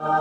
வேதத்தில்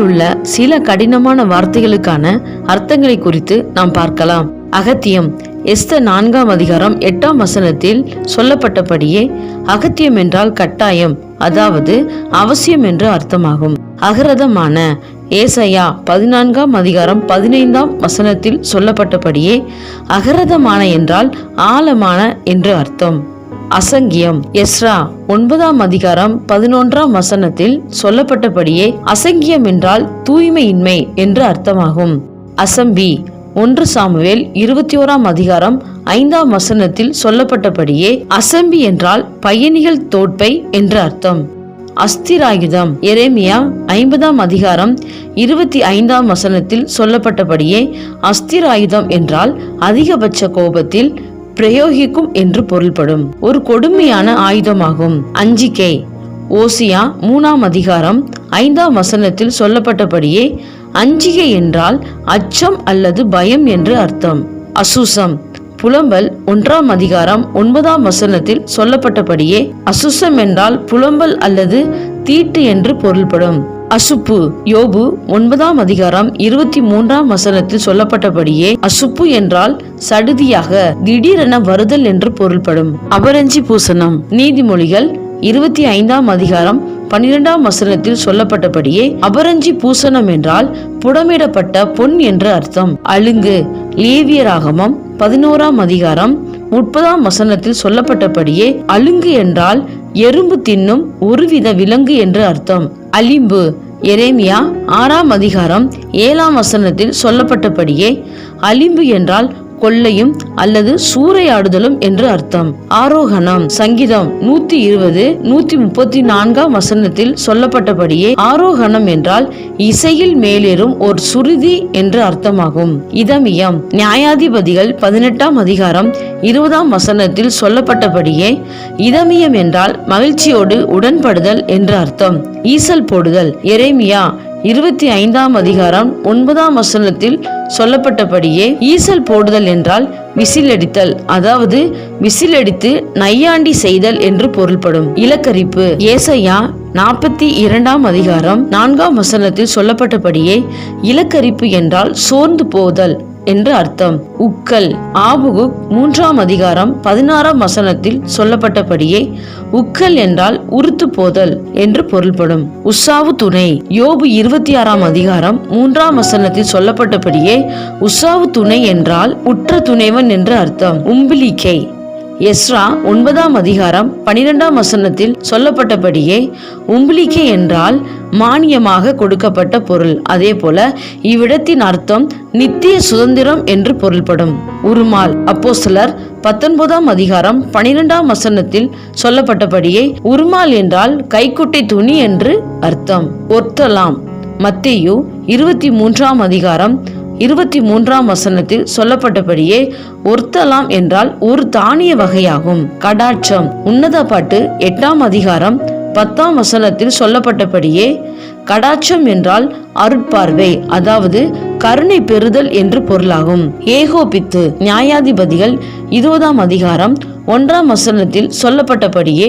உள்ள சில கடினமான வார்த்தைகளுக்கான அர்த்தங்களை குறித்து நாம் பார்க்கலாம். அகத்தியம் எஸ்த நான்காம் அதிகாரம் எட்டாம் வசனத்தில் சொல்லப்பட்டபடியே அகத்தியம் என்றால் கட்டாயம் அதாவது அவசியம் என்று அர்த்தமாகும். அகரதமான ஏசையா பதினான்காம் அதிகாரம் பதினைந்தாம் வசனத்தில் சொல்லப்பட்டபடியே அகரதமான என்றால் ஆழமான என்று அர்த்தம். அசங்கியம். எஸ்ரா ஒன்பதாம் அதிகாரம் பதினொன்றாம் வசனத்தில் சொல்லப்பட்டபடியே அசங்கியம் என்றால் தூய்மையின்மை என்று அர்த்தமாகும். அசம்பி. ஒன்று சாமுவேல் இருபத்தி ஓராம் அதிகாரம் ஐந்தாம் வசனத்தில் சொல்லப்பட்டபடியே அசம்பி என்றால் பயணிகள் தோட்பை என்று அர்த்தம். அஸ்திராயுதம். எரேமியா ஐம்பதாம் அதிகாரம் இருபத்தி ஐந்தாம் வசனத்தில் சொல்லப்பட்டபடியே அஸ்திராயுதம் என்றால் அதிகபட்ச கோபத்தில் பிரயோகிக்கும் என்று பொருள்படும். ஒரு கொடுமையான ஆயுதமாகும். அஞ்சிக்கை. ஓசியா மூணாம் அதிகாரம் ஐந்தாம் வசனத்தில் சொல்லப்பட்டபடியே அஞ்சிகை என்றால் அச்சம் அல்லது பயம் என்று அர்த்தம். அசூசம். புலம்பல் ஒன்றாம் அதிகாரம் ஒன்பதாம் வசனத்தில் சொல்லப்பட்டபடியே அசுசம் என்றால் புலம்பல் அல்லது தீட்டு என்று பொருள்படும். அசுப்பு யோபு ஒன்பதாம் அதிகாரம் இருபத்தி மூன்றாம் வசனத்தில் சொல்லப்பட்டபடியே அசுப்பு என்றால் சடுதியாக திடீரென வருதல் என்று பொருள்படும். அபரஞ்சி பூசணம் நீதிமொழிகள் இருபத்தி ஐந்தாம் அதிகாரம் பன்னிரெண்டாம் வசனத்தில் சொல்லப்பட்டபடியே அபரஞ்சி பூசணம் என்றால் புடமிடப்பட்ட பொன் என்று அர்த்தம். அழுங்கு லேவியராகமம் பதினோராம் அதிகாரம் முப்பதாம் வசனத்தில் சொல்லப்பட்டபடியே அலுங்கு என்றால் எறும்பு தின்னும் ஒருவித விலங்கு என்று அர்த்தம். அலிம்பு எரேமியா ஆறாம் அதிகாரம் ஏழாம் வசனத்தில் சொல்லப்பட்டபடியே அலிம்பு என்றால் கொள்ளையும் அல்லது சூறையாடுதலும் என்று அர்த்தம். ஆரோகணம் சங்கீதம் நூத்தி இருபது நூத்தி முப்பத்தி நான்காம் வசனத்தில் சொல்லப்பட்டபடியே ஆரோகணம் என்றால் இசையில் மேலேறும் ஒரு சுருதி என்று அர்த்தமாகும். இதமியம் நியாயாதிபதிகள் பதினெட்டாம் அதிகாரம் இருபதாம் வசனத்தில் சொல்லப்பட்டபடியே இதமியம் என்றால் மகிழ்ச்சியோடு உடன்படுதல் என்று அர்த்தம். ஈசல் போடுதல் எரேமியா இருபத்தி ஐந்தாம் அதிகாரம் ஒன்பதாம் வசனத்தில் சொல்லப்பட்டபடியே ஈசல் போடுதல் என்றால் விசிலடித்தல் அதாவது விசிலடித்து நையாண்டி செய்தல் என்று பொருள்படும். இலக்கரிப்பு. ஏசையா நாற்பத்தி இரண்டாம் அதிகாரம் நான்காம் வசனத்தில் சொல்லப்பட்டபடியே இலக்கரிப்பு என்றால் சோர்ந்து போதல். என்று அர்த்தம். உக்கல் ஆபுகு மூன்றாம் அதிகாரம் பதினாறாம் வசனத்தில் சொல்லப்பட்டபடியே உக்கல் என்றால் உருத்து போதல் என்று பொருள்படும். உஷாவு துணை யோபு இருபத்தி ஆறாம் அதிகாரம் மூன்றாம் வசனத்தில் சொல்லப்பட்டபடியே உஷாவு துணை என்றால் உற்ற துணைவன் என்று அர்த்தம். உம்பிலிக்கை எஸ்ரா ஒன்பதாம் அதிகாரம் பனிரெண்டாம் வசனத்தில் சொல்லப்பட்டபடியே உம்பிலிக்கை என்றால் மானியமாக கொடுக்கப்பட்ட பொருள். அதே போல இவ்விடத்தின் அர்த்தம் நித்திய சுதந்திரம் என்று பொருள்படும். உருமால் அப்போ சிலர் பத்தொன்பதாம் அதிகாரம் பனிரெண்டாம் வசனத்தில் சொல்லப்பட்டபடியே உருமால் என்றால் கைக்குட்டை துணி என்று அர்த்தம். ஒத்தலாம் மத்தேயு இருபத்தி மூன்றாம் அதிகாரம் இருபத்தி மூன்றாம் வசனத்தில் சொல்லப்பட்டபடியே ஒர்த்தலாம் என்றால் ஒரு தானிய வகையாகும். கடாட்சம். உன்னத பாட்டு எட்டாம் அதிகாரம் பத்தாம் வசனத்தில் சொல்லப்பட்டபடியே கடாட்சம் என்றால் அருட்பார்வை அதாவது கருணை பெறுதல் என்று பொருளாகும். ஏகோபித்து நியாயாதிபதிகள் இருபதாம் அதிகாரம் ஒன்றாம் வசனத்தில் சொல்லப்பட்டபடியே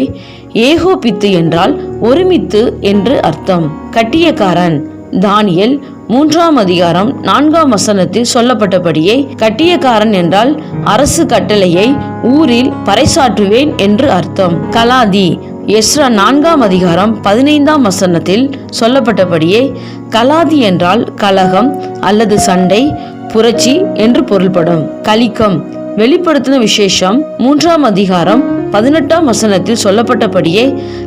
ஏகோபித்து என்றால் ஒருமித்து என்று அர்த்தம். கட்டியக்காரன் தானியல் மூன்றாம் அதிகாரம் நான்காம் வசனத்தில் சொல்லப்பட்டபடியே கட்டியக்காரன் என்றால் அரசு கட்டளையை ஊரில் பறைசாற்றுவேன் என்று அர்த்தம். கலாதி எஸ்ரா நான்காம் அதிகாரம் பதினைந்தாம் வசனத்தில் சொல்லப்பட்டபடியே கலாதி என்றால் கலகம் அல்லது சண்டை புரட்சி என்று பொருள்படும். கலிக்கம் வெளிப்படுத்தின விசேஷம் மூன்றாம் அதிகாரம் பதினெட்டாம் வசனத்தில் சொல்லப்பட்டபடியே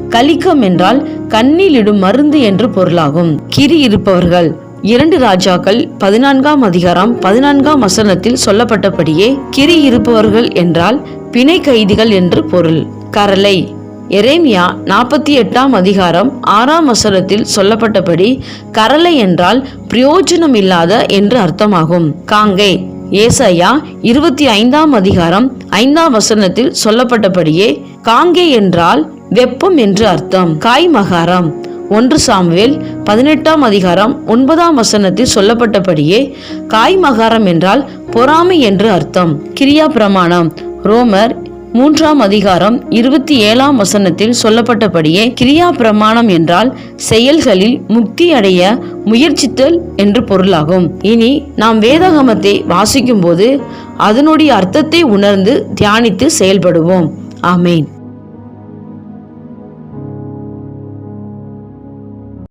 கலிக்கம் என்றால் கண்ணிலிடும் மருந்து என்று பொருளாகும். கிரி இருப்பவர்கள் இரண்டு ராஜாக்கள் பதினான்காம் அதிகாரம் பதினான்காம் வசனத்தில் சொல்லப்பட்டபடியே கிரி இருப்பவர்கள் என்றால் பிணை கைதிகள் என்று பொருள். கரலை எரேமியா நாற்பத்தி எட்டாம் அதிகாரம் ஆறாம் வசனத்தில் சொல்லப்பட்டபடி கரலை என்றால் பிரயோஜனம் இல்லாத என்று அர்த்தமாகும். காங்கை. ஏசாயா இருபத்தி ஐந்தாம் அதிகாரம் ஐந்தாம் வசனத்தில் சொல்லப்பட்டபடியே காங்கே என்றால் வெப்பம் என்று அர்த்தம். காய் மகாரம். ஒன்று சாமுவேல் பதினெட்டாம் அதிகாரம் ஒன்பதாம் வசனத்தில் சொல்லப்பட்டபடியே காய் மகாரம் என்றால் பொறாமை என்று அர்த்தம். கிரியா பிரமாணம். ரோமர் மூன்றாம் அதிகாரம் இருபத்தி ஏழாம் வசனத்தில் சொல்லப்பட்டபடியே கிரியா பிரமாணம் என்றால் செயல்களில் முக்தி அடைய முயற்சித்தல் என்று பொருளாகும். இனி நாம் வேதாகமத்தை வாசிக்கும்போது அதனுடைய அர்த்தத்தை உணர்ந்து தியானித்து செயல்படுவோம். ஆமேன்.